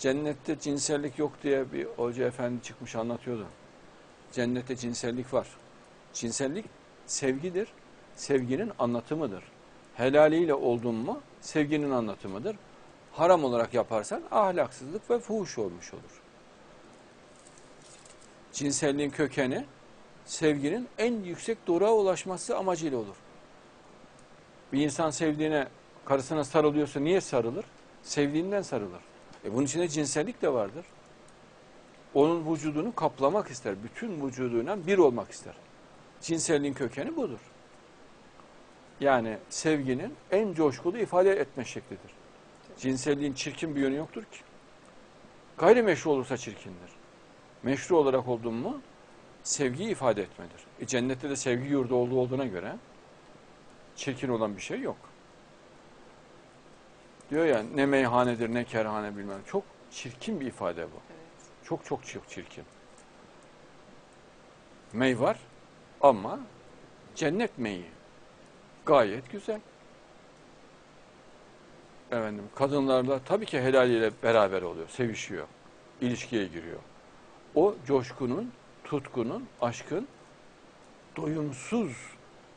Cennette cinsellik yok diye bir hoca efendi çıkmış anlatıyordu. Cennette cinsellik var. Cinsellik sevgidir. Sevginin anlatımıdır. Helaliyle oldun mu sevginin anlatımıdır. Haram olarak yaparsan ahlaksızlık ve fuhuş olmuş olur. Cinselliğin kökeni sevginin en yüksek doğruğa ulaşması amacıyla olur. Bir insan sevdiğine, karısına sarılıyorsa niye sarılır? Sevdiğinden sarılır. E bunun içinde cinsellik de vardır. Onun vücudunu kaplamak ister. Bütün vücuduyla bir olmak ister. Cinselliğin kökeni budur. Yani sevginin en coşkulu ifade etme şeklidir. Cinselliğin çirkin bir yönü yoktur ki. Gayrimeşru olursa çirkindir. Meşru olarak oldun mu sevgi ifade etmedir. E cennette de sevgi yurdu olduğu olduğuna göre çirkin olan bir şey yok. Diyor ya ne meyhanedir ne kerhane bilmem. Çok çirkin bir ifade bu. Evet. Çok çok çok çirkin. Mey var ama cennet meyi. Gayet güzel. Efendim kadınlarla tabii ki helaliyle beraber oluyor, sevişiyor, ilişkiye giriyor. O coşkunun, tutkunun, aşkın doyumsuz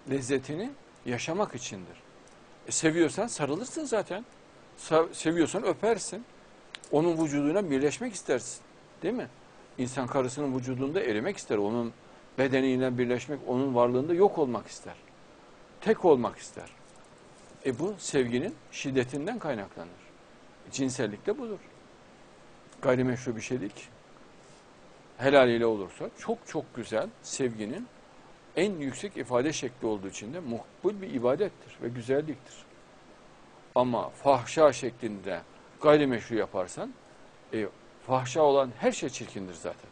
lezzetini yaşamak içindir. E, seviyorsan sarılırsın zaten. Sa- seviyorsan öpersin. Onun vücuduna birleşmek istersin. Değil mi? İnsan karısının vücudunda erimek ister. Onun bedeniyle birleşmek, onun varlığında yok olmak ister. Tek olmak ister. E bu sevginin şiddetinden kaynaklanır. Cinsellik de budur. Gayrimeşru bir şey değil ki. Helaliyle olursa çok çok güzel sevginin en yüksek ifade şekli olduğu için de makbul bir ibadettir ve güzelliktir. Ama fahşa şeklinde gayrimeşru yaparsan e, fahşa olan her şey çirkindir zaten.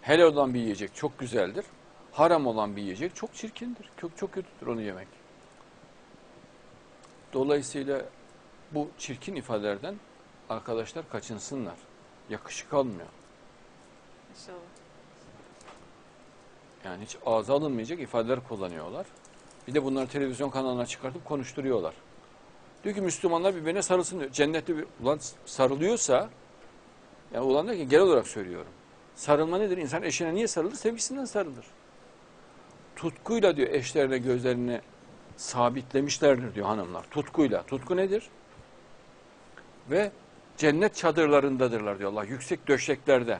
Helal olan bir yiyecek çok güzeldir. Haram olan bir yiyecek çok çirkindir. Çok, çok kötüdür onu yemek. Dolayısıyla bu çirkin ifadelerden arkadaşlar kaçınsınlar. Yakışık almıyor. İnşallah. Yani hiç ağza alınmayacak ifadeler kullanıyorlar. Bir de bunları televizyon kanalına çıkartıp konuşturuyorlar. Diyor ki Müslümanlar birbirine sarılsın diyor. Cennette bir ulan sarılıyorsa yani ulan der ki genel olarak söylüyorum. Sarılma nedir? İnsan eşine niye sarılır? Sevgisinden sarılır. Tutkuyla diyor eşlerine gözlerini sabitlemişlerdir diyor hanımlar. Tutkuyla. Tutku nedir? Ve cennet çadırlarındadırlar diyor Allah. Yüksek döşeklerde.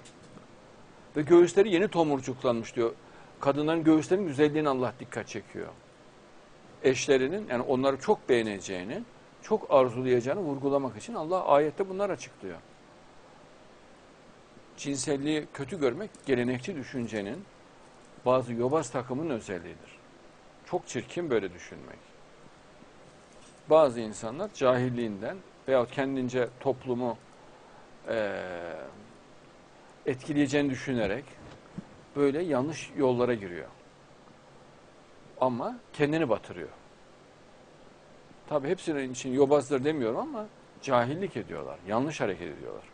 Ve göğüsleri yeni tomurcuklanmış diyor. Kadınların göğüslerinin güzelliğine Allah dikkat çekiyor. Eşlerinin yani onları çok beğeneceğini, çok arzulayacağını vurgulamak için Allah ayette bunlar açıklıyor. Cinselliği kötü görmek gelenekçi düşüncenin bazı yobaz takımın özelliğidir. Çok çirkin böyle düşünmek. Bazı insanlar cahilliğinden veyahut kendince toplumu eee etkileyeceğini düşünerek böyle yanlış yollara giriyor. Ama kendini batırıyor. Tabii hepsinin için yobazdır demiyorum ama cahillik ediyorlar. Yanlış hareket ediyorlar.